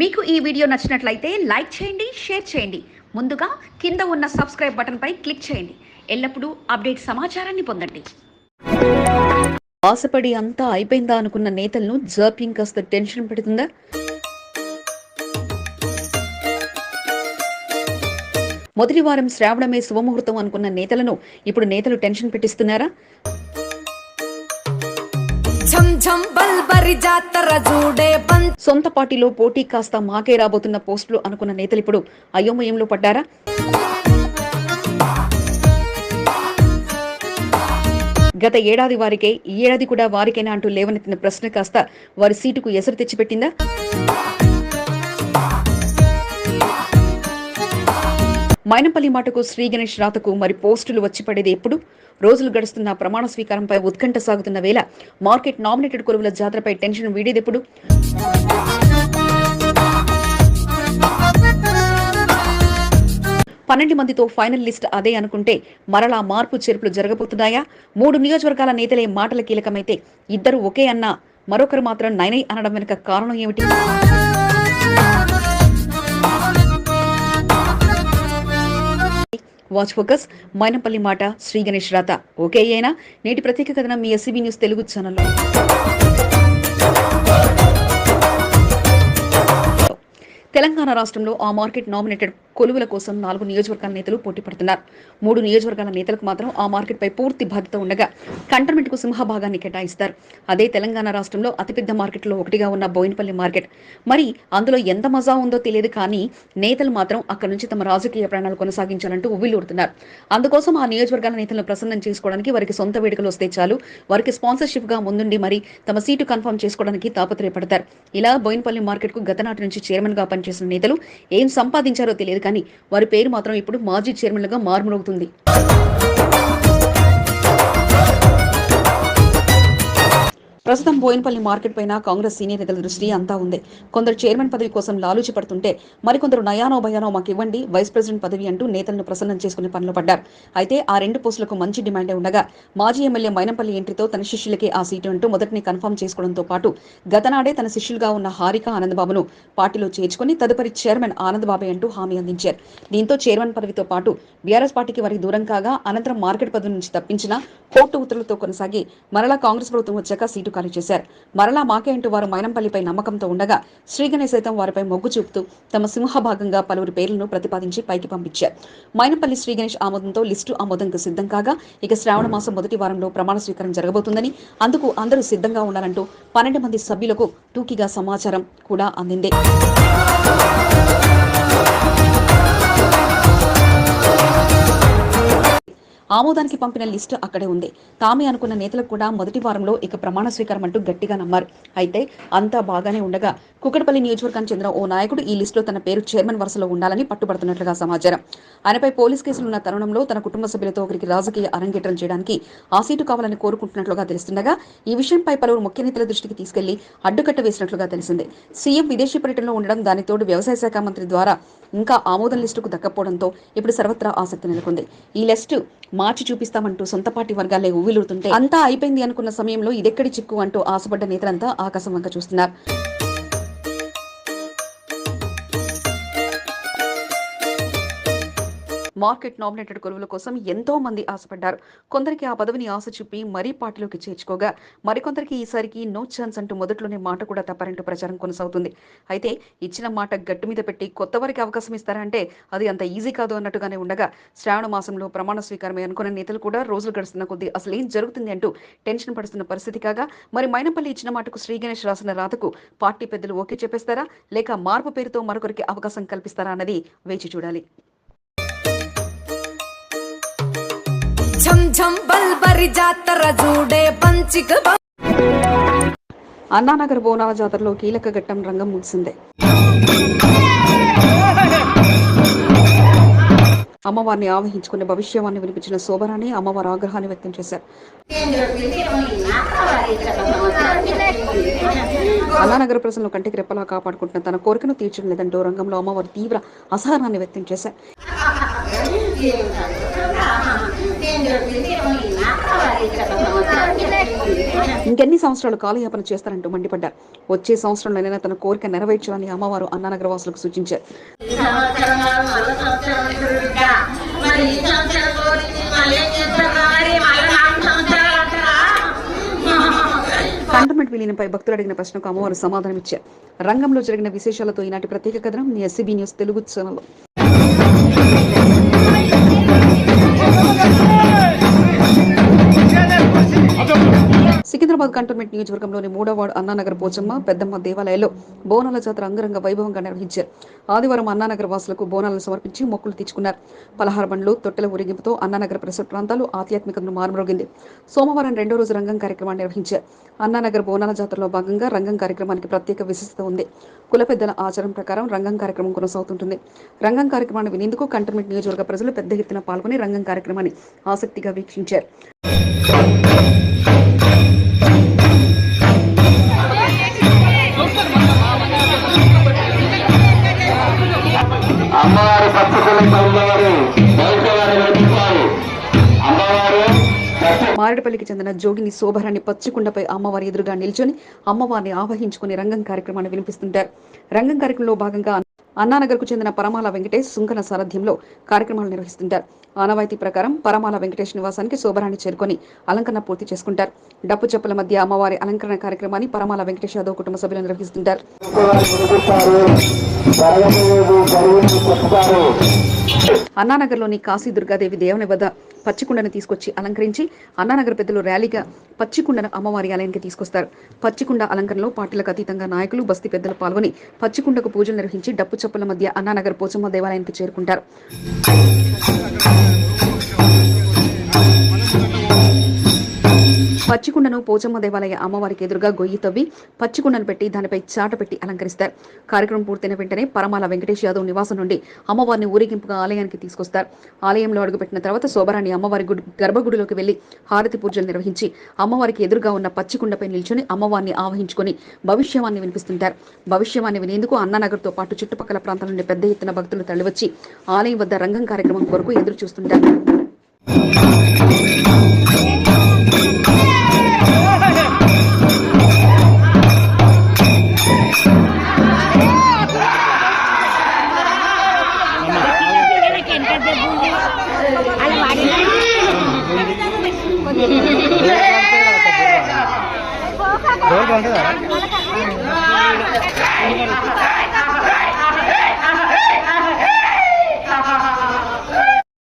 మీకు ఈ వీడియో నచ్చినట్లయితే లైక్ చేయండి షేర్ చేయండి. ముందుగా కింద ఉన్న సబ్స్క్రైబ్ బటన్పై క్లిక్ చేయండి. ఎల్లప్పుడూ అప్డేట్ సమాచారాన్ని పొందండి. ఆశపడి అంతా అయిపోయిందా అనుకున్న నేతలను జర్పింగ్ కాస్త టెన్షన్ పెడుతుందా? మొదటి వారం శ్రావణమే శుభముహూర్తం అనుకున్న నేతలను ఇప్పుడు నేతలు టెన్షన్ పెట్టిస్తున్నారా? సొంత పార్టీలో పోటీ కాస్త మాకే రాబోతున్న పోస్టులు అనుకున్న నేతలు ఇప్పుడు అయోమయంలో పడ్డారా? గత ఏడాది వారికే ఈ ఏడాది కూడా వారికేనా అంటూ లేవనెత్తిన ప్రశ్న కాస్త వారి సీటుకు ఎసరు తెచ్చిపెట్టిందా? మైనంపల్లి మాటకు శ్రీ గణేష్ రాతకు మరి పోస్టులు వచ్చి పడేది ఎప్పుడు? రోజులు గడుస్తున్న ప్రమాణ స్వీకారంపై ఉత్కంఠ సాగుతున్న వేళ మార్కెట్ నామినేటెడ్ కొలువుల జాతరపై టెన్షన్ వీడేదెప్పుడు? పన్నెండు మందితో ఫైనల్ లిస్ట్ అదే అనుకుంటే మరలా మార్పు చేర్పులు జరగబోతున్నాయా? మూడు నియోజకవర్గాల నేతలే మాటల కీలకమైతే ఇద్దరు ఒకే అన్న మరొకరు మాత్రం నైనై అనడం వెనుక కారణం ఏమిటి? వాచ్ ఫోకస్ మైనంపల్లి మాట శ్రీ గణేష్ రాత. ఓకే అయినా నేటి ప్రత్యేక కథనం మీ ఎస్సీబీ న్యూస్ తెలుగు ఛానల్లో. తెలంగాణ రాష్ట్రంలో ఆ మార్కెట్ నామినేటెడ్ కొలువుల కోసం నాలుగు నియోజకవర్గాల నేతలు పోటీ పడుతున్నారు. మూడు నియోజకవర్గాల నేతలకు మాత్రం ఆ మార్కెట్పై పూర్తి బాధ్యత ఉండగా కంటర్మెంట్కు సింహభాగాన్ని కేటాయిస్తారు. అదే తెలంగాణ రాష్ట్రంలో అతిపెద్ద మార్కెట్లో ఒకటిగా ఉన్న బోయినపల్లి మార్కెట్. మరి అందులో ఎంత మజా ఉందో తెలియదు కానీ నేతలు మాత్రం అక్కడి నుంచి తమ రాజకీయ ప్రాణాలు కొనసాగించాలంటూ ఉవ్విల్లూరుతున్నారు అందుకోసం ఆ నియోజకవర్గాల నేతలను ప్రసన్నం చేసుకోవడానికి వారికి సొంత వేడుకలు వస్తే చాలు. వారికి స్పాన్సర్షిప్గా ముందుండి మరి తమ సీటు కన్ఫర్మ్ చేసుకోవడానికి తాపత్రయపడతారు. ఇలా బోయినపల్లి మార్కెట్కు గతనాటి నుంచి చైర్మన్గా పనిచేసిన నేతలు ఏం సంపాదించారో తెలియదు కానీ వారి పేరు మాత్రం ఇప్పుడు మాజీ చైర్మన్లుగా మారుమోగుతుంది ప్రస్తుతం బోయినపల్లి మార్కెట్ పైన కాంగ్రెస్ సీనియర్ నేతల దృష్టి అంతా ఉంది. కొందరు చైర్మన్ పదవి కోసం లాలూచి పడుతుంటే మరికొందరు నయానో భయానో మాకు ఇవ్వండి వైస్ ప్రెసిడెంట్ పదవి అంటూ నేతలను ప్రసన్నం చేసుకునే పనిలో పడ్డారు అయితే ఆ రెండు పోస్టులకు మంచి డిమాండే ఉండగా మాజీ ఎమ్మెల్యే మైనంపల్లి ఎంట్రీతో తన శిష్యులకే ఆ సీటు అంటూ మొదటిని కన్ఫర్మ్ చేసుకోవడంతో పాటు గతనాడే తన శిష్యులుగా ఉన్న హారిక ఆనందబాబును పార్టీలో చేర్చుకుని తదుపరి చైర్మన్ ఆనందబాబే అంటూ హామీ అందించారు. దీంతో చైర్మన్ పదవితో పాటు బీఆర్ఎస్ పార్టీకి వారికి దూరం కాగా అనంతరం మార్కెట్ పదవి నుంచి తప్పించిన కోర్టు ఉత్తర్వులతో కొనసాగి మరలా కాంగ్రెస్ ప్రభుత్వం వచ్చాక సీటు ఖాళీ చేశారు మరలా మాకే అంటూ వారు మైనంపల్లిపై నమ్మకంతో ఉండగా శ్రీగణేష్ సైతం వారిపై మొగ్గు చూపుతూ తమ సింహభాగంగా పలువురు పేర్లను ప్రతిపాదించి పైకి పంపించారు. మైనంపల్లి శ్రీగణేష్ ఆమోదంతో లిస్టు ఆమోదంకు సిద్ధం కాగా ఇక శ్రావణ మాసం మొదటి వారంలో ప్రమాణ స్వీకారం జరగబోతుందని అందుకు అందరూ సిద్ధంగా ఉండాలంటూ పన్నెండు మంది సభ్యులకు టూకీగా సమాచారం కూడా అందింది. ఆమోదానికి పంపిన లిస్టు అక్కడే ఉంది. తామే అనుకున్న నేతలకు కూడా మొదటి వారంలో ఇక ప్రమాణ స్వీకారం అంటూ గట్టిగా నమ్మారు. అయితే అంతా బాగానే ఉండగా కుకటపల్లి నియోజకవర్గానికి చెందిన ఓ నాయకుడు ఈ లిస్టులో తన పేరు చైర్మన్ వరుసలో ఉండాలని పట్టుబడుతున్నట్లుగా సమాచారం. ఆయనపై పోలీస్ కేసులు ఉన్న తరుణంలో తన కుటుంబ సభ్యులతో ఒకరికి రాజకీయ అరంగేట్రం చేయడానికి ఆ సీటు కావాలని కోరుకుంటున్నట్లుగా తెలుస్తుండగా ఈ విషయంపై పలువురు ముఖ్య నేతల దృష్టికి తీసుకెళ్ళి అడ్డుకట్ట వేసినట్లుగా తెలిసింది. సీఎం విదేశీ పర్యటనలో ఉండడం దానితోడు వ్యవసాయ శాఖ మంత్రి ద్వారా ఇంకా ఆమోదం లిస్టుకు దక్కపోవడంతో ఇప్పుడు సర్వత్రా ఆసక్తి నెలకొంది. ఈ లిస్టు మార్చి చూపిస్తామంటూ సొంత పార్టీ వర్గాలే ఉవ్విలుడుతుంటే అంతా అయిపోయింది అనుకున్న సమయంలో ఇదెక్కడి చిక్కు అంటూ ఆశపడ్డ నేతలంతా ఆకాశం వంక చూస్తున్నారు. మార్కెట్ నామినేటెడ్ కొలువుల కోసం ఎంతో మంది ఆశపడ్డారు. కొందరికి ఆ పదవిని ఆశ చూపి మరీ పార్టీలోకి చేర్చుకోగా మరికొందరికి ఈసారికి నో ఛాన్స్ అంటూ మొదట్లోనే మాట కూడా తప్పారంటూ ప్రచారం కొనసాగుతుంది. అయితే ఇచ్చిన మాట గట్టు మీద పెట్టి కొత్త వారికి అవకాశం ఇస్తారంటే అది అంత ఈజీ కాదు అన్నట్టుగానే ఉండగా శ్రావణ మాసంలో ప్రమాణ స్వీకారమే అనుకున్న నేతలు కూడా రోజులు గడుస్తున్న కొద్దీ అసలు ఏం జరుగుతుంది అంటూ టెన్షన్ పడుతున్న పరిస్థితి కాగా మరి మైనపల్లి ఇచ్చిన మాటకు శ్రీ గణేష్ రాసిన రాతకు పార్టీ పెద్దలు ఓకే చెప్పేస్తారా? లేక మార్పు పేరుతో మరొకరికి అవకాశం కల్పిస్తారా అన్నది వేచి చూడాలి. ఛం ఛం బల్బరి జాతర జూడే పంచిక అన్నానగర్ బోనాల జాతరలో కీలక ఘట్టం రంగం ముగిసిందే. అమ్మవారిని ఆవహించుకునే భవిష్యవాన్ని వినిపించిన శోభరాణి అమ్మవారి ఆగ్రహాన్ని వ్యక్తం చేశారు. అన్నానగర ప్రజలను కంటికి రెప్పలా కాపాడుకుంటున్న తన కోరికను తీర్చడం లేదంటూ రంగంలో అమ్మవారు తీవ్ర అసహనాన్ని వ్యక్తం చేశారు. ఇంకెన్ని సంవత్సరాలు కాలయాపన చేస్తారంటూ మండిపడ్డారు. వచ్చే సంవత్సరంలోనైనా తన కోరిక నెరవేర్చాలని అమ్మవారు అన్నానగర వాసులకు సూచించారు కంటోన్మెంట్ విలీనంపై భక్తులు అడిగిన ప్రశ్నకు అమ్మవారు సమాధానమిచ్చారు. రంగంలో జరిగిన విశేషాలతో ఈనాటి ప్రత్యేక కథనం SCB news Telugu channel Secunderabad cantonment నియోజకవర్గంలోని మూడో వార్డు అన్నానగర్ పోచమ్మ పెద్దమ్మ దేవాలయంలో బోనాల జాతర అంగరంగ వైభవంగా నిర్వహించారు. ఆదివారం అన్నానగర్ వాసులకు బోనాలను సమర్పించి మొక్కులు తీర్చుకున్నారు. పలహార బండ్లు తొట్టెల ఊరేగింపుతో అన్నానగర్ పరిసర ప్రాంతాలు ఆధ్యాత్మికతను మారుమ్రోగింది సోమవారం రెండో రోజు రంగం కార్యక్రమాన్ని నిర్వహించారు. అన్నానగర్ బోనాల జాతరలో భాగంగా రంగం కార్యక్రమానికి ప్రత్యేక విశిష్టత ఉంది. కుల పెద్దల ఆచారం ప్రకారం రంగం కార్యక్రమం కొనసాగుతుంటుంది. రంగం కార్యక్రమాన్ని వినేందుకు కంటోన్మెంట్ నియోజకవర్గ ప్రజలు పెద్ద ఎత్తున పాల్గొని రంగం కార్యక్రమాన్ని ఆసక్తిగా వీక్షించారు. పచ్చ చెందిన జోగిని శోభరాణి పచ్చికుండపై అమ్మవారి ఎదురుగా నిల్చొని అమ్మవారిని ఆవహించుకుని రంగం కార్యక్రమాన్ని వినిపిస్తుంటారు. రంగం కార్యక్రమంలో భాగంగా అన్నానగర్కు చెందిన పరమాల వెంకటేష్ సుంకన సారథ్యంలో కార్యక్రమాలు నిర్వహిస్తుంటారు. ఆనవాయితీ ప్రకారం పరమాల వెంకటేష్ నివాసానికి శోభరాణి చేరుకొని అలంకరణ పూర్తి చేసుకుంటారు. డప్పు చెప్పుల మధ్య అమ్మవారి అలంకరణ కార్యక్రమాన్ని పరమాల వెంకటేష్ యాదవ్ కుటుంబ సభ్యులు నిర్వహిస్తుంటారు. అన్నానగర్లోని కాశీ దుర్గాదేవి దేవుని వద్ద పచ్చికుండను తీసుకొచ్చి అలంకరించి అన్నానగర్ పెద్దలు ర్యాలీగా పచ్చికుండను అమ్మవారి ఆలయానికి తీసుకొస్తారు. పచ్చికుండ అలంకరణలో పార్టీలకు అతీతంగా నాయకులు బస్తీ పెద్దలు పాల్గొని పచ్చికుండకు పూజలు నిర్వహించి డప్పు చప్పుల మధ్య అన్నానగర్ పోచమ్మ దేవాలయానికి చేరుకుంటారు. పచ్చికుండను పోచమ్మ దేవాలయ అమ్మవారికి ఎదురుగా గొయ్యి తవ్వి పచ్చికుండను పెట్టి దానిపై చాట పెట్టి అలంకరిస్తారు. కార్యక్రమం పూర్తయిన వెంటనే పరమాల వెంకటేష్ యాదవ్ నివాసం నుండి అమ్మవారిని ఊరేగింపుగా ఆలయానికి తీసుకొస్తారు. ఆలయంలో అడుగుపెట్టిన తర్వాత శోభరాణి అమ్మవారి గుడి గర్భగుడిలోకి వెళ్ళి హారతి పూజలు నిర్వహించి అమ్మవారికి ఎదురుగా ఉన్న పచ్చికుండపై నిల్చొని అమ్మవారిని ఆవహించుకుని భవిష్యవాన్ని వినిపిస్తుంటారు. భవిష్యవాన్ని వినేందుకు అన్నానగర్తో పాటు చుట్టుపక్కల ప్రాంతాల నుండి పెద్ద ఎత్తున భక్తులు తరలివచ్చి ఆలయం వద్ద రంగం కార్యక్రమం కొరకు ఎదురు చూస్తుంటారు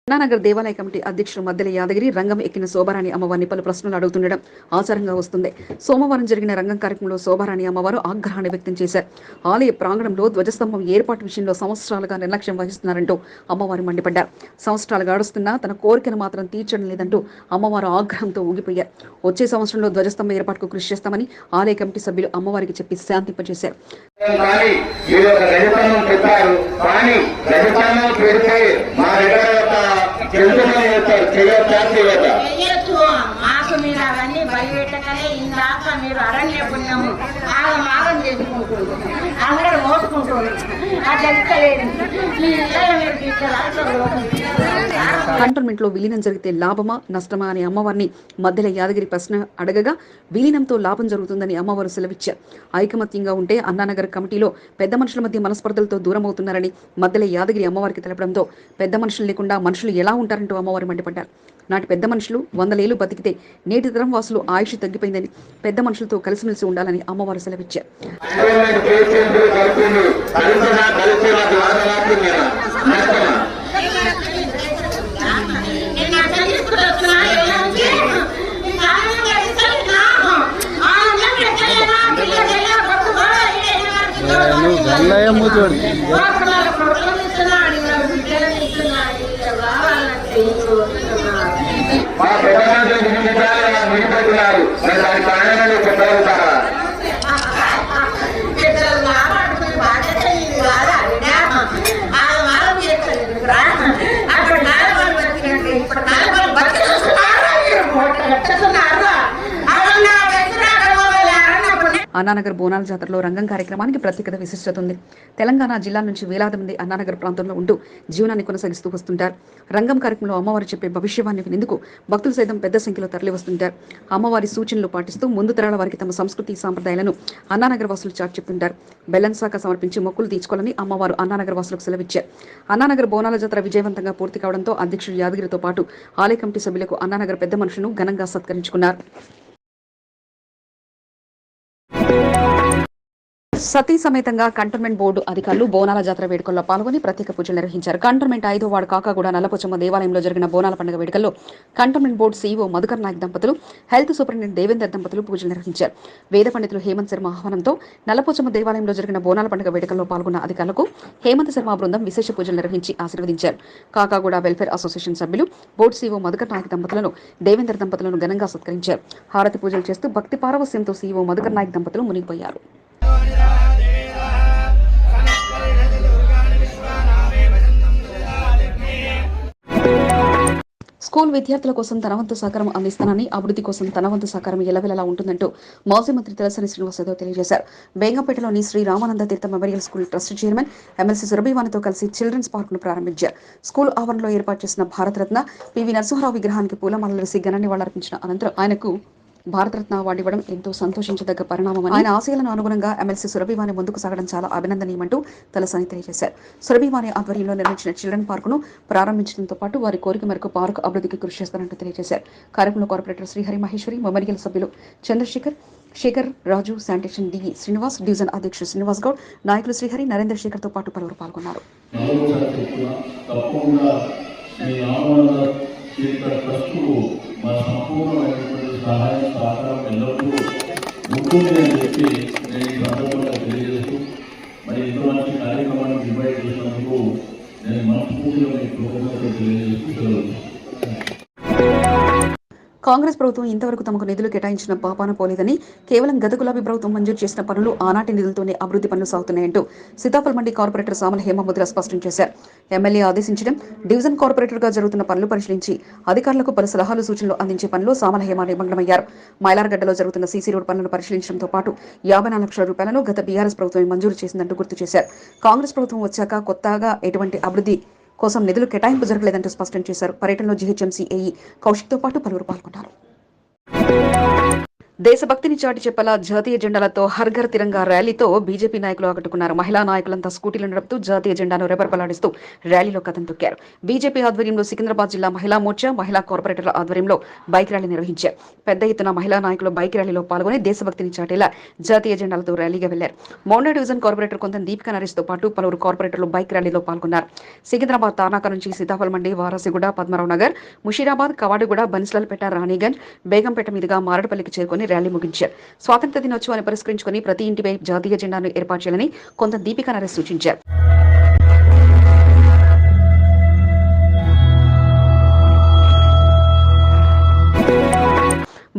అన్నానగర్ దేవాలయ కమిటీ అధ్యక్షుడు మద్దెల యాదగిరి రంగం ఎక్కిన శోభారాణి అమ్మవారిని పలు ప్రశ్నలు అడుగుతుండడం ఆచారంగా వస్తుంది. సోమవారం జరిగిన రంగం కార్యక్రమంలో శోభారాణి అమ్మవారు ఆగ్రహాన్ని వ్యక్తం చేశారు. ఆలయ ప్రాంగణంలో ధ్వజస్తంభం ఏర్పాటు విషయంలో సంవత్సరాలుగా నిర్లక్ష్యం వహిస్తున్నారంటూ అమ్మవారు మండిపడ్డారు. సంవత్సరాలు గడుస్తున్నా తన కోరికను మాత్రం తీర్చడం లేదంటూ అమ్మవారు ఆగ్రహంతో ఊగిపోయారు. వచ్చే సంవత్సరంలో ధ్వజస్తంభం ఏర్పాటుకు కృషి చేస్తామని ఆలయ కమిటీ సభ్యులు అమ్మవారికి చెప్పి శాంతింపజేశారు. కానీ మీరు ఒక గజస్తంభం పెట్టారు కానీ గజస్తంభం పెడితే మా దగ్గర ఒక జంతువులు చేస్తారు చేయొచ్చా చేయొచ్చా మాకు మీరు అవన్నీ బయటగానే ఇందాక మీరు అరణ్య పుణ్యము ఆగమాగం చేసుకుంటుంది అందరూ కంటోన్మెంట్లో విలీనం జరిగితే లాభమా నష్టమా అని అమ్మవారిని మధ్యలో యాదగిరి ప్రశ్న అడగగా విలీనంతో లాభం జరుగుతుందని అమ్మవారు సెలవిచ్చారు. ఐకమత్యంగా ఉంటే అన్నానగర్ కమిటీలో పెద్ద మనుషుల మధ్య మనస్పర్ధలతో దూరం అవుతున్నారని మధ్యలో యాదగిరి అమ్మవారికి తెలపడంతో పెద్ద మనుషులు లేకుండా మనుషులు ఎలా ఉంటారంటూ అమ్మవారు మండిపడ్డారు. నాటి పెద్ద మనుషులు వందలేళ్ళు బతికితే నేటి తరం వాసులు ఆయుష్ తగ్గిపోయిందని పెద్ద మనుషులతో కలిసిమెలిసి ఉండాలని అమ్మవారు సెలవిచ్చారు. కలిసింది కలిసినా కలిసినా ద్వారా నష్టమా నేను అర్థం చేసుకుంటున్నా ఎలా ఉంది? ఈ కాలంలో ఎక్కడికి రాను. ఆ అన్నం ఎక్కడైనా పిల్లలు ఎలా పట్టుకోవాలో నువ్వు గల్లయ్య మూతోడు వాకులాల కొడుకులు ఇస్తున్నాడు, ఇలా బిడ్డలను ఇస్తున్నాడు, ఇలా కావాలంటే ఇస్తున్నాడు. మా పెద్ద మనుషులు నిమిషాలు విడిపెట్టినారు మరి దాని కారణాలు చెప్పగలుగుతారా? అన్నానగర్ బోనాల జాతరలో రంగం కార్యక్రమానికి ప్రత్యేకత విశిష్టత ఉంది తెలంగాణ జిల్లాల నుంచి వేలాది మంది అన్నానగర్ ప్రాంతంలో ఉంటూ జీవనాన్ని కొనసాగిస్తూ వస్తుంటారు. రంగం కార్యక్రమంలో అమ్మవారు చెప్పే భవిష్యవాణి వినేందుకు భక్తులు సైతం పెద్ద సంఖ్యలో తరలి వస్తుంటారు. అమ్మవారి సూచనలు పాటిస్తూ ముందు తరాల వారికి తమ సంస్కృతి సాంప్రదాయాలను అన్నానగర్ వాసులు చాటి చెప్తుంటారు. బెల్లం శాఖ సమర్పించి మొక్కులు తీర్చుకోవాలని అమ్మవారు అన్నానగర్ వాసులకు సెలవిచ్చారు. అన్నానగర్ బోనాల జాతర విజయవంతంగా పూర్తి కావడంతో అధ్యక్షుడు యాదగిరితో పాటు ఆలయ కమిటీ సభ్యులకు అన్నానగర్ పెద్ద మనుషులను ఘనంగా సత్కరించుకున్నారు. సతీ సమేతంగా కంటోన్మెంట్ బోర్డు అధికారులు బోనాల జాతర వేడుకల్లో పాల్గొని ప్రత్యేక పూజలు నిర్వహించారు. కంటోన్మెంట్ ఐదో వార్డు కాకాగూడ నల్లపోచమ్మ దేవాలయంలో జరిగిన బోనాల పండుగ వేడుకల్లో cantonment board CEO Madhukar Naik దంపతులు హెల్త్ సూపరింటెండెంట్ దేవేందర్ దంపతులు పూజలు నిర్వహించారు. వేద పండితులు హేమంత్ శర్మ ఆహ్వానంతో నల్లపోచమ్మ దేవాలయంలో జరిగిన బోనాల పండుగ వేడుకల్లో పాల్గొన్న అధికారులకు హేమంత్ శర్మ బృందం విశేష పూజలు నిర్వహించి ఆశీర్వదించారు. కాకాగూడ వెల్ఫేర్ అసోసియేషన్ సభ్యులు బోర్డు సీఈఓ మధుకర్ నాయక్ దంపతులను దేవేందర్ దంపతులను ఘనంగా సత్కరించారు. హారతి పూజలు చేస్తూ భక్తి పారవస్యంతో సీఈఓ మధుకర్ నాయక్ దంపతులు మునిగిపోయారు. స్కూల్ విద్యార్థుల కోసం తన వంతు సహకారం అందిస్తానని అభివృద్ధి కోసం తన వంతు సహకారం ఎలవెలలా ఉంటుందంటూ మాజీ మంత్రి తెలసని శ్రీనివాస్ యాదవ్ తెలియజేశారు. బేగంపేటలోని Shri Ramananda Tirtha memorial school trust chairman MLC సురభివానితో కలిసి చిల్డ్రన్స్ పార్క్ను ప్రారంభించారు. స్కూల్ ఆవరణలో ఏర్పాటు చేసిన భారతరత్న పివి నరసింహారావు విగ్రహానికి పూలమాలలు వేసి ఘన నివాళులర్పించిన అనంతరం ఆయనకు భారతరత్న అవార్డు ఇవ్వడం ఎంతో సంతోషించదగ్గ పరిణామమని ఆయన ఆశయాలను అనుగుణంగా ఎమ్మెల్సీ సురభివాణి ముందుకు సాగడం చాలా అభినందనీయమంటూ తలసాని తెలియజేశారు. సురభివాణి ఆధ్వర్యంలో నిర్మించిన చిల్డ్రన్ పార్కును ప్రారంభించడంతో పాటు వారి కోరిక మేరకు పార్కు అభివృద్ధికి కృషి చేస్తారంటూ తెలియజేశారు. కార్యక్రమంలో కార్పొరేటర్ శ్రీహరి మహేశ్వరి మెమోరియల్ సభ్యులు Chandrashekar Shekar Raju sanitation DE Srinivas division అధ్యక్షుడు శ్రీనివాస్ గౌడ్ నాయకులు శ్రీహరి నరేంద్ర శేఖర్తో పాటు పలువురు పాల్గొన్నారు. తప్పకుండా మా సంపూర్ణమైనటువంటి సహాయం సహకారం ఎల్లప్పుడూ ఉంటుంది అని చెప్పి నేను ఈ సందర్భంగా తెలియజేస్తూ మరి ఇంత మంచి కార్యక్రమాన్ని డివైడ్ చేసినందుకు నేను మనస్ఫూర్తిగా మీకు కృతజ్ఞతలు తెలియజేస్తూ సెలవు. కాంగ్రెస్ ప్రభుత్వం ఇంతవరకు తమకు నిధులు కేటాయించిన పాపాన పోలేదని కేవలం గత గులాబీ ప్రభుత్వం మంజూరు చేసిన పనులు ఆనాటి నిధులతోనే అభివృద్ధి పనులు సాగుతున్నాయంటూ సీతాఫల్ మండి కార్పొరేటర్ సామల హేమముద్ర స్పష్టం చేశారు. ఎమ్మెల్యే ఆదేశించడం డివిజన్ కార్పొరేటర్గా జరుగుతున్న పనులు పరిశీలించి అధికారులకు పలు సలహాలు సూచనలు అందించే పనిలో సామల హేమ నిమగ్నమయ్యారు. మైలార్గడ్డలో జరుగుతున్న సీసీ రోడ్ పనులను పరిశీలించడంతో పాటు యాభై నాలుగు లక్షల రూపాయలను గత బీఆర్ఎస్ ప్రభుత్వం మంజూరు చేసిందంటూ గుర్తు చేశారు. కాంగ్రెస్ ప్రభుత్వం వచ్చాక కొత్తగా ఎటువంటి అభివృద్ధి కోసం నిధులు కేటాయింపు జరగలేదంటూ స్పష్టం చేశారు. పర్యటనలో జీహెచ్ఎంసీ ఏఈ కౌశిక్తో పాటు పలువురు పాల్గొన్నారు. దేశభక్తిని చాటి చెప్పలా జాతీయ జెండాలతో హర్ ఘర్ తిరంగా ర్యాలీతో బీజేపీ నాయకులు ఆకట్టుకున్నారు. మహిళా నాయకులంతా స్కూటీలు నడుపుతూ జాతీయ జెండాను రెపరెపలాడిస్తూ ర్యాలీలో కథం తొక్కారు. బీజేపీ ఆధ్వర్యంలో సికింద్రాబాద్ జిల్లా మహిళా మోర్చా మహిళా కార్పొరేటర్ల ఆధ్వర్యంలో బైక్ ర్యాలీ నిర్వహించారు. పెద్ద ఎత్తున మహిళా నాయకులు బైక్ ర్యాలీలో పాల్గొని దేశభక్తిని చాటేలా జాతీయ జెండాలతో ర్యాలీగా వెళ్ళారు. మౌండా డివిజన్ కార్పొరేటర్ కొంత దీపిక నరేష్తో పాటు పలువురు కార్పొరేటర్లు బైక్ ర్యాలీలో పాల్గొన్నారు. సికింద్రాబాద్ తానాక నుంచి సీతాఫల్ మండి వారాసిగూడ పద్మరావు నగర్ ముషీరాబాద్ కవాడిగూడ బన్స్లాల్పేట రాణిగంజ్ బేగంపేట మీదుగా మారడపల్లికి చేరుకొని ర్యాలీ ముగించారు. స్వాతంత్ర దినోత్సవాన్ని పురస్కరించుకుని ప్రతి ఇంటిపై జాతీయ జెండాను ఏర్పాటు చేయాలని కొంత దీపికా నరేష్ సూచించారు.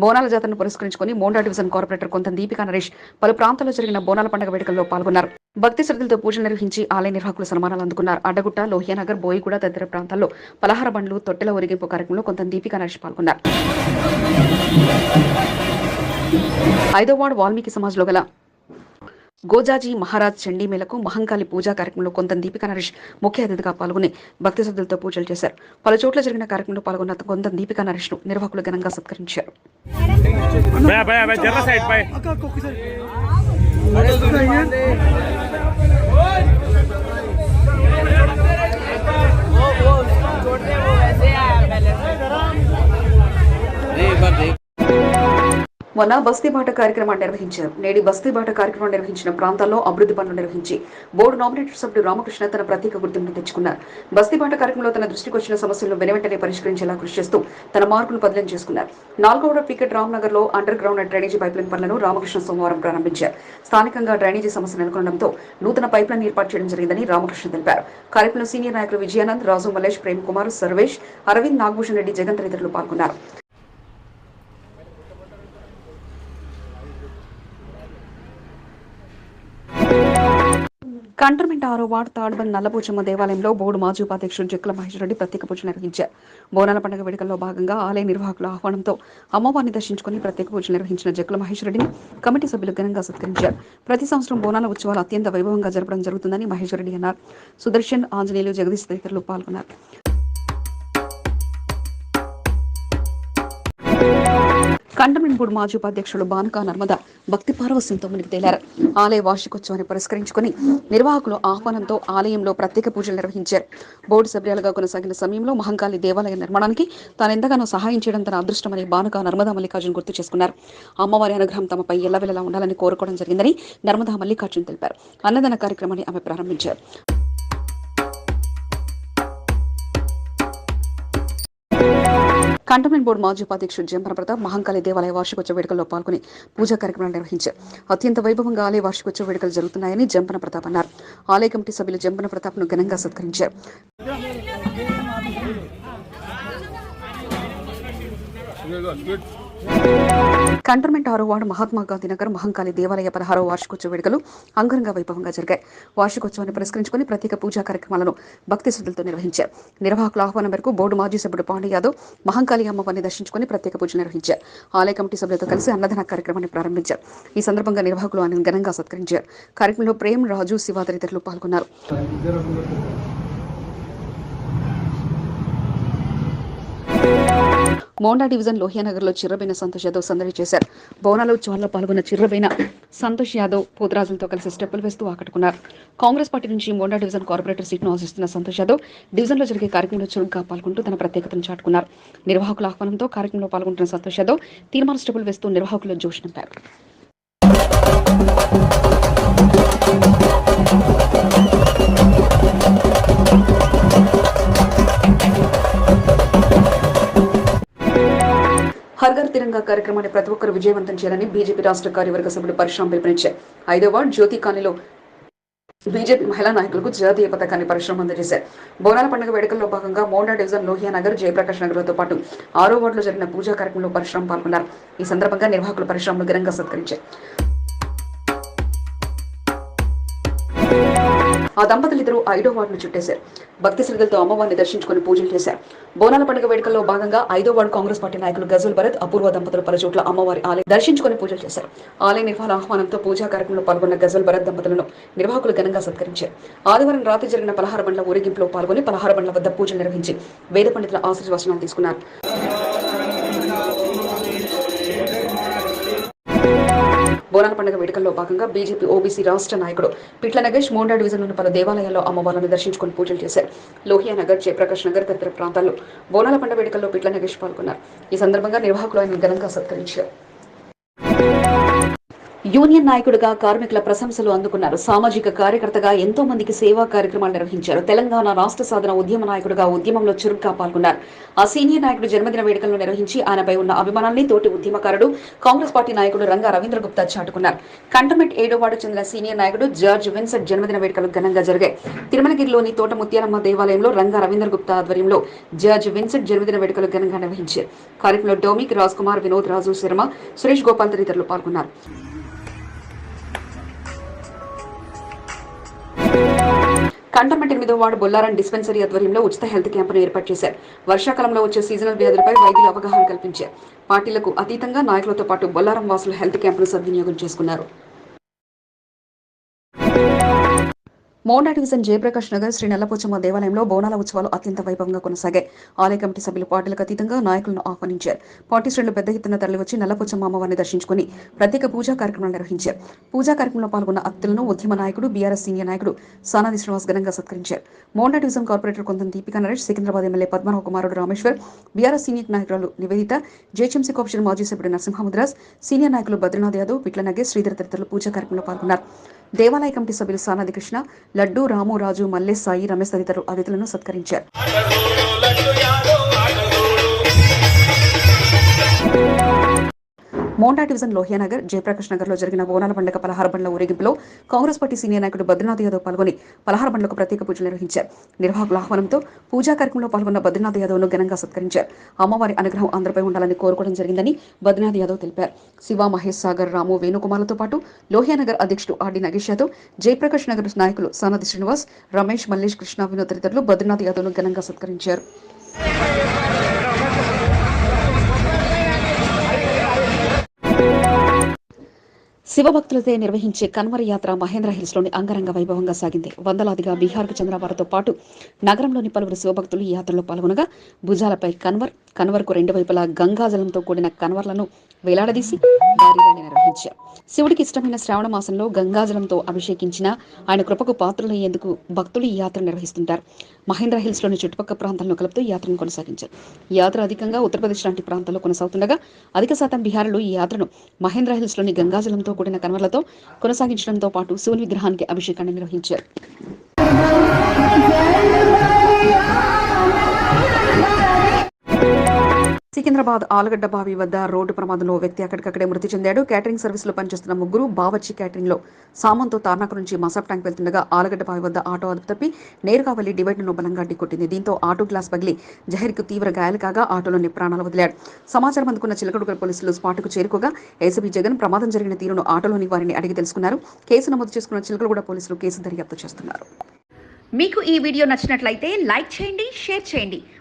బోనాల జాతరను పురస్కరించుకుని మోండా డివిజన్ కార్పొరేటర్ కొంత దీపికా నరేష్ పలు ప్రాంతాల్లో జరిగిన బోనాల పండుగ వేడుకల్లో పాల్గొన్నారు. భక్తి శ్రద్ధలతో పూజలు నిర్వహించి ఆలయ నిర్వాహకులు సన్మానాలు అందుకున్నారు. అడ్డగుట్ట లోహియానగర్ బోయిగూడ తదితర ప్రాంతాల్లో పలహార బండ్లు తొట్టెల ఊరేగింపు కార్యక్రమంలో కొంత దీపికా నరేష్ పాల్గొన్నారు. ఐదో వార్డు వాల్మీకి సమాజ్లో గల గోజాజీ మహారాజ్ చండీ మేళకు మహంకాళి పూజా కార్యక్రమంలో కొంత దీపికా నరేష్ ముఖ్య అతిథిగా పాల్గొని భక్తి శ్రద్ధలతో పూజలు చేశారు పలు చోట్ల జరిగిన కార్యక్రమంలో పాల్గొన్న కొంత దీపికా నరేష్ను నిర్వాహకులు ఘనంగా సత్కరించారు మొన్న బస్తీ బాట కార్యక్రమాన్ని నిర్వహించారు. నేడి బస్తీ బాట కార్యక్రమం నిర్వహించిన ప్రాంతాల్లో అభివృద్ధి పనులు నిర్వహించి బోర్డు నామినేటెడ్ సభ్యుడు రామకృష్ణ తన ప్రత్యేక గుర్తింపును తెచ్చుకున్నారు. బస్తీ బాట కార్యక్రమంలో తన దృష్టికి వచ్చిన సమస్యలను వెనువెంటనే పరిష్కరించేలా కృషి చేస్తూ తన మార్కును బదిలీ చేసుకున్నారు. నాలుగవ పికెట్ రామ్నగర్లో అండర్ గ్రౌండ్ డ్రైనేజీ పైప్లైన్ పనులను రామకృష్ణ సోమవారం ప్రారంభించారు. స్థానికంగా డ్రైనేజీ సమస్య నెలకొనడంతో నూతన పైప్లైన్ ఏర్పాటు చేయడం జరిగిందని రామకృష్ణ తెలిపారు. కార్యక్రమంలో సీనియర్ నాయకులు విజయానంద్ రాజు మలేష్ ప్రేమ్ కుమార్ సర్వేష్ అరవింద్ నాగభూషణ్ రెడ్డి జగన్ తదితరులు పాల్గొన్నారు. కంటర్మెంట్ ఆరో వార్డ్ తాడ్బన్ నల్లపోచమ్మ దేవాలయంలో బోర్డు మాజీ ఉపాధ్యక్షుడు జక్ల మహేశ్వర రెడ్డి ప్రత్యేక పూజ నిర్వహించారు. బోనాల పండుగ వేడుకల్లో భాగంగా ఆలయ నిర్వాహకుల ఆహ్వానంతో అమ్మవారిని దర్శించుకుని ప్రత్యేక పూజలు నిర్వహించిన జక్కుల మహేశ్వరుడిని రెడ్డిని కమిటీ సభ్యులు ఘనంగా సత్కరించారు. ప్రతి సంవత్సరం బోనాల ఉత్సవాలు అత్యంత వైభవంగా జరపడం జరుగుతుందని మహేశ్వర రెడ్డి అన్నారు. సుదర్శన్ ఆంజనేయులు జగదీష్ తదితరులు పాల్గొన్నారు. కంటమెంట్ బోర్డు మాజీ ఉపాధ్యక్షుడు బానుకా నర్మద భక్తి పారవస్యంతో మునిగి తేలారు ఆలయ వార్షికోత్సవాన్ని పురస్కరించుకుని నిర్వాహకులు ఆహ్వానంతో ఆలయంలో ప్రత్యేక పూజలు నిర్వహించారు. బోర్డు సభ్యులుగా కొనసాగిన సమయంలో మహంకాళి దేవాలయ నిర్మాణానికి తాను ఎంతగానో సహాయం చేయడం తన అదృష్టమని బానుకా నర్మదా మల్లికార్జున్ గుర్తు చేసుకున్నారు. అమ్మవారి అనుగ్రహం తమపై ఎల్లవెల్లలా ఉండాలని కోరుకోవడం జరిగిందని నర్మదా మల్లికార్జున్ తెలిపారు. అన్నదాన కార్యక్రమాన్ని ఆమె ప్రారంభించారు. కంటోన్మెంట్ బోర్డు మాజీ ఉపాధ్యక్షుడు జంపన ప్రతాప్ మహంకాళి దేవాలయ వార్షికోత్సవ వేడుకల్లో పాల్గొని పూజా కార్యక్రమాలు నిర్వహించారు. అత్యంత వైభవంగా ఆలయ వార్షికోత్సవ వేడుకలు జరుగుతున్నాయని జంపన ప్రతాప్ అన్నారు. ఆలయ కమిటీ సభ్యులు జంపన ప్రతాప్ను ఘనంగా సత్కరించారు. కంటర్మెంట్ ఆరో వార్డు మహాత్మా గాంధీ నగర్ మహంకాళి దేవాలయ పదహారో వార్షికోత్సవ వేడుకలు అంగరంగ వైభవంగా జరిగాయి. వార్షికోత్సవాన్ని పురస్కరించుకుని ప్రత్యేక పూజా కార్యక్రమాలను భక్తి శ్రద్ధలతో నిర్వహించారు. నిర్వాహకుల ఆహ్వానం మేరకు బోర్డు మాజీ సభ్యుడు పాండే యాదవ్ మహంకాళి అమ్మవారిని దర్శించుకుని ప్రత్యేక పూజలు నిర్వహించారు. ఆలయ కమిటీ సభ్యులతో కలిసి అన్నదాన కార్యక్రమాన్ని ప్రారంభించారు. ఈ సందర్భంగా నిర్వాహకులు ఆయన ఘనంగా సత్కరించారు. కార్యక్రమంలో ప్రేమ్ రాజు శివ తదితరులు పాల్గొన్నారు. మోండా డివిజన్ లోహియానగర్లో చిర్రబైన సంతోష్ యాదవ్ సందడి చేశారు. బోనాల ఉత్సవాల్లో పాల్గొన్న చిర్రబైన సంతోష్ యాదవ్ పోతరాజులతో కలిసి స్టెప్పులు వేస్తూ ఆకట్టుకున్నారు. కాంగ్రెస్ పార్టీ నుంచి మోండా డివిజన్ కార్పొరేటర్ సీట్ను ఆశిస్తున్న సంతోష్ యాదవ్ డివిజన్లో జరిగే కార్యక్రమంలో చురుగ్గా పాల్గొంటూ తన ప్రత్యేకతను చాటుకున్నారు. నిర్వాహకుల ఆహ్వానంతో కార్యక్రమంలో పాల్గొంటున్న సంతోష్ యాదవ్ తీర్మాన స్టెప్పులు వేస్తూ నిర్వాహకుల జోష్ నింపారు. హర్ఘర్ తిరంగా కార్యక్రమాన్ని ప్రతి ఒక్కరు విజయవంతం చేయాలని బీజేపీ రాష్ట్ర కార్యవర్గ సభ్యుడు పరశురాం పిలుపునిచ్చారు. ఐదో వార్డు జ్యోతి కాలనీలో బీజేపీ మహిళా నాయకులకు జాతీయ పథకాన్ని పరిశ్రమ అందజేశారు. బోనాల పండుగ వేడుకల్లో భాగంగా మోండా డివిజన్ లోహియా నగర్ జయప్రకాష్ నగర్లతో పాటు ఆరో వార్డులో జరిగిన పూజా కార్యక్రమంలో పరిశ్రమ పాల్గొన్నారు. ఈ సందర్భంగా నిర్వాహకులు పరిశ్రమలు ఘనంగా సత్కరించారు. ఆ దంపతులు ఇద్దరు ఐదో వార్డును చుట్టేశారు. భక్తి శ్రద్ధలతో అమ్మవారిని దర్శించుకుని పూజలు చేశారు. బోనాల పండుగ వేడుకల్లో భాగంగా ఐదో వార్డు కాంగ్రెస్ పార్టీ నాయకులు గజల్ భరత్ అపూర్వ దంపతులు పలు చోట్ల అమ్మవారి ఆలయం దర్శించుకుని పూజలు చేశారు. ఆలయ నిర్వహణ ఆహ్వానంతో పూజా కార్యక్రమంలో పాల్గొన్న గజల్ భరత్ దంపతులను నిర్వాహకులు ఘనంగా సత్కరించారు. ఆదివారం రాత్రి జరిగిన పలహార బండ్ల ఊరేగింపులో పాల్గొని పలహార బండ్ల వద్ద పూజలు నిర్వహించి వేద పండితుల ఆశీర్వచనాలు తీసుకున్నారు. బోనాల పండుగ వేడుకల్లో భాగంగా బీజేపీ ఓబీసీ రాష్ట్ర నాయకుడు పిట్ల నగేష్ మోండా డివిజన్లోని పలు దేవాలయాల్లో అమ్మవార్లను దర్శించుకుని పూజలు చేశారు. లోహియా నగర్ జయప్రకాష్ నగర్ తదితర ప్రాంతాల్లో బోనాల పండుగ వేడుకల్లో పిట్ల నగేష్ పాల్గొన్నారు. ఈ సందర్భంగా నిర్వాహకులు ఆయన ఘనంగా సత్కరించారు. యూనియన్ నాయకుడిగా కార్మికుల ప్రశంసలు అందుకున్నారు. సామాజిక కార్యకర్తగా ఎంతో మందికి సేవా కార్యక్రమాలు నిర్వహించారు. తెలంగాణ రాష్ట్ర సాధన ఉద్యమ నాయకుడిగా ఉద్యమంలో చురుగ్గా పాల్గొన్నారు. ఆ సీనియర్ నాయకుడు జన్మదిన వేడుకలను నిర్వహించి ఆయనపై ఉన్న అభిమానాన్ని తోటి ఉద్యమకారుడు కాంగ్రెస్ పార్టీ నాయకుడు రంగా రవీంద్ర గుప్తా చాటుకున్నారు. కంటమెంట్ ఏడో వార్డు చెందిన సీనియర్ నాయకుడు జార్జ్ విన్సెట్ జన్మదిన వేడుకలు ఘనంగా జరిగాయి. తిరుమలగిరిలోని తోట ముత్యాలమ్మ దేవాలయంలో రంగా రవీంద్ర గుప్తా ఆధ్వర్యంలో జార్జ్ విన్సెట్ జన్మదిన వేడుకలు ఘనంగా నిర్వహించారు. కార్యక్రమంలో డోమిక్ రాజ్ కుమార్ వినోద్ రాజు శర్మ సురేష్ గోపాల్ తదితరులు పాల్గొన్నారు. కంటమెంట్ ఎనిమిదో వార్డు బొల్లారం డిస్పెన్సరీ ఆధ్వర్యంలో ఉచిత హెల్త్ క్యాంపును ఏర్పాటు చేశారు. వర్షాకాలంలో వచ్చే సీజనల్ వ్యాధులపై వైద్యులు అవగాహన కల్పించారు. పార్టీలకు అతీతంగా నాయకులతో పాటు బొల్లారం వాసులు హెల్త్ క్యాంపును సద్వినియోగం చేసుకున్నారు. మౌండా డివిజన్ జయప్రకాష్ నగర్ శ్రీ నల్లపోచమ్మ దేవాలయంలో బోనాల ఉత్సవాలు అత్యంత వైభవంగా కొనసాగాయి. ఆలయ కమిటీ సభ్యులు పార్టీలకు అతీతంగా నాయకులను ఆహ్వానించారు. పార్టీ శ్రేణులు పెద్ద ఎత్తున తరలివచ్చి నల్లపోచమ్మ అమ్మవారిని దర్శించుకుని ప్రత్యేక పూజా కార్యక్రమాలు నిర్వహించారు. పూజా కార్యక్రమంలో పాల్గొన్న అతిథులను ఉద్యమ నాయకుడు బీఆర్ఎస్ సీనియర్ నాయకుడు సానాది శ్రీనివాస్ ఘనంగా సత్కరించారు. Monda division corporator Kontham Deepika Naresh Secunderabad MLA Padmanabha కుమారుడు రామేశ్వర్ బీఆర్ఎస్ సీనియర్ నాయకురాలు నివేదిత జేహెచ్ఎంసీ కార్పొరేషన్ మాజీ సభ్యుడు నరసింహముద్రాస్ సీనియర్ నాయకులు బద్రీనాథ్ యాదవ్ పిట్ల నగేష్ శ్రీధర్ తదితరులు పూజా కార్యక్రమంలో పాల్గొన్నారు. దేవాలయ కమిటీ సభ్యులు సానాది కృష్ణ లడ్డు రాము రాజు మల్లేష్ సాయి రమేష్ తదితరులు అతిథులను సత్కరించారు. మోండా డివిజన్ లోహియానగర్ జయప్రకాష్ నగర్లో జరిగిన బోనాల పండుగ పలహార బండ్ల ఊరేగింపులో కాంగ్రెస్ పార్టీ సీనియర్ నాయకుడు బద్రీనాథ్ యాదవ్ పాల్గొని పలహార బండ్లకు ప్రత్యేక పూజలు నిర్వహించారు. నిర్వాహకుల ఆహ్వానంతో పూజా కార్యక్రమంలో పాల్గొన్న బద్రీనాథ్ యాదవ్ను ఘనంగా సత్కరించారు. అమ్మవారి అనుగ్రహం అందరిపై ఉండాలని కోరుకోవడం జరిగిందని బద్రీనాథ్ యాదవ్ తెలిపారు. శివ మహేష్ సాగర్ రాము వేణుకుమార్లతో పాటు లోహియానగర్ అధ్యక్షుడు ఆర్డి నగేష్ యాదవ్ జయప్రకాష్ నగర్ నాయకులు సనది శ్రీనివాస్ రమేష్ మల్లేష్ కృష్ణ వినోద్ తదితరులు బద్రీనాథ్ యాదవ్ను ఘనంగా సత్కరించారు. శివభక్తులతో నిర్వహించే కన్వర యాత్ర మహేంద్ర హిల్స్లోని అంగరంగ వైభవంగా సాగింది. వందలాదిగా బీహార్కు చెందిన వారితో పాటు నగరంలోని పలువురు శివభక్తులు ఈ యాత్రలో పాల్గొనగా భుజాలపై కన్వర్ కన్వర్కు రెండు వైపులా గంగాజలంతో కూడిన కన్వర్లను వేలాడదీసి నిర్వహించారు. శివుడికి ఇష్టమైన శ్రావణ మాసంలో గంగాజలంతో అభిషేకించిన ఆయన కృపకు పాత్రలయ్యేందుకు భక్తులు ఈ యాత్ర నిర్వహిస్తుంటారు. మహేంద్ర హిల్స్లోని చుట్టుపక్కల ప్రాంతాలను కలుపుతూ యాత్రను కొనసాగించారు. ఈ యాత్ర అధికంగా ఉత్తరప్రదేశ్ లాంటి ప్రాంతాల్లో కొనసాగుతుండగా అధిక శాతం బీహార్లు ఈ యాత్రను మహేంద్ర హిల్స్లోని గంగాజలంతో కూడిన కనుమలతో కొనసాగించడంతో పాటు శివుని విగ్రహానికి అభిషేకాన్ని నిర్వహించారు. సికింద్రాబాద్ ఆలగడ్డ బావి వద్ద రోడ్డు ప్రమాదంలో వ్యక్తి అక్కడికక్కడే మృతి చెందాడు. క్యాటరింగ్ సర్వీసులో పనిచేస్తున్న ముగ్గురు బావచ్చి క్యాటరింగ్లో సామంతో తార్నాక నుంచి మసాబ్ ట్యాంక్ వెళ్తుండగా ఆలగడ్డ బావి వద్ద ఆటో అదుపు తప్పి నేరుగా వెళ్ళి డివైడర్ను బలంగా ఢీకొట్టింది దీంతో ఆటో గ్లాస్ పగిలి జహీర్కు తీవ్ర గాయాలు కాగా ఆటోలోని ప్రాణాలు వదిలాడు. సమాచారం అందుకున్న చిలకడుగల పోలీసులు స్పాట్కు చేరుకోగా ఏసీబీ జగన్ ప్రమాదం జరిగిన తీరును ఆటోలోని వారిని అడిగి తెలుసుకున్నారు. కేసు నమోదు చేసుకున్న చిలకలగూడ పోలీసులు కేసు దర్యాప్తు చేస్తున్నారు. మీకు ఈ వీడియో నచ్చినట్లయితే లైక్ చేయండి షేర్ చేయండి.